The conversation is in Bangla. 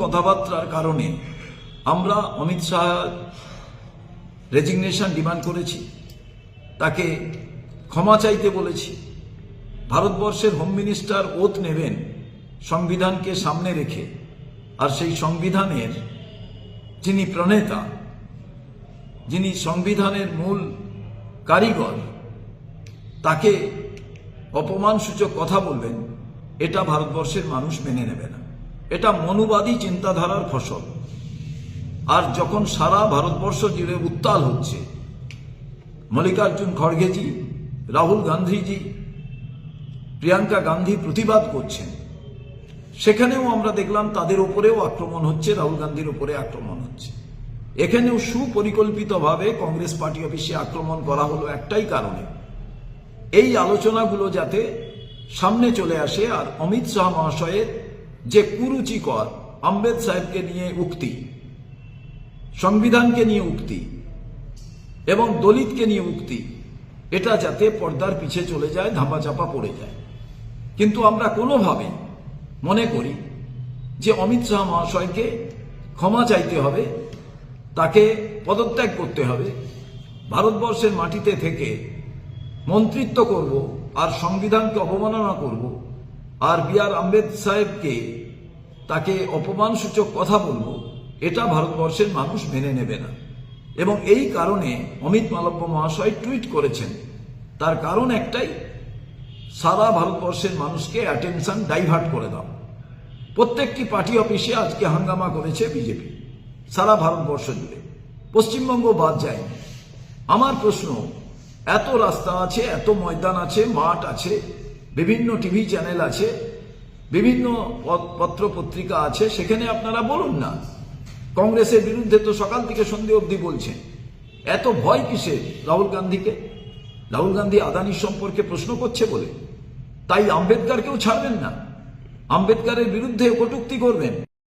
কথাবার্তার কারণে আমরা অমিত শাহ রেজিগনেশন ডিমান্ড করেছি। তাকে ক্ষমা চাইতে বলেছি। ভারতবর্ষের হোম মিনিস্টার ওথ নেবেন সংবিধানকে সামনে রেখে। আর সেই সংবিধানের যিনি প্রণেতা, যিনি সংবিধানের মূল কারিগর, তাকে অপমানসূচক কথা বলবেন, এটা ভারতবর্ষের মানুষ মেনে নেবে না। মনুবাদী চিন্তাধারার ফসল। আর যখন সারা ভারতবর্ষ জুড়ে উত্তাল হচ্ছে, মল্লিকার্জুন খড়গেজি, রাহুল গান্ধীজি, প্রিয়াঙ্কা গান্ধী প্রতিবাদ করছেন, সেখানেও আমরা দেখলাম তাদের উপরেও আক্রমণ হচ্ছে, রাহুল গান্ধীর উপরে আক্রমণ হচ্ছে। এখানেও সুপরিকল্পিতভাবে কংগ্রেস পার্টি অফিসে আক্রমণ করা হলো একটাই কারণে। এই আলোচনাগুলো যাতে সামনে চলে আসে, আর অমিত শাহ মহাশয়ের যে কুরুচিকর আম্বেদ সাহেবকে নিয়ে উক্তি, সংবিধানকে নিয়ে উক্তি এবং দলিতকে নিয়ে উক্তি, এটা যাতে পর্দার পিছে চলে যায়, ধাপাচাপা পড়ে যায়। কিন্তু আমরা কোনোভাবে মনে করি যে অমিত শাহ মহাশয়কে ক্ষমা চাইতে হবে, তাকে পদত্যাগ করতে হবে, ভারতবর্ষের মাটিতে থেকে মন্ত্রিত্ব করব আর সংবিধানকে অবমাননা করব আর বি আর আম্বেদ সাহেবকে তাকে অপমানসূচক কথা বলব, এটা ভারতবর্ষের মানুষ মেনে নেবে না। এবং এই কারণে অমিত মালব্য মহাশয় টুইট করেছেন, তার কারণ একটাই, সারা ভারতবর্ষের মানুষকে অ্যাটেনশন ডাইভার্ট করে দাও। প্রত্যেকটি পার্টি অফিসে আজকে হাঙ্গামা করেছে বিজেপি, সারা ভারতবর্ষ জুড়ে। পশ্চিমবঙ্গ বাদ যায় আমার প্রশ্ন, এত রাস্তা আছে, এত ময়দান আছে, মাঠ আছে বিভিন্ন টিভি চ্যানেল আছে, বিভিন্ন পত্র পত্রিকা আছে, সেখানে আপনারা বলুন না। কংগ্রেসের বিরুদ্ধে তো সকাল থেকে সন্ধে অবধি বলছেন। এত ভয় কিসে রাহুল গান্ধীকে? রাহুল গান্ধী আদানির সম্পর্কে প্রশ্ন করছে বলে। তাই আম্বেদকারকেও ছাড়বেন না। আম্বেদকারের বিরুদ্ধে কটুক্তি করবেন।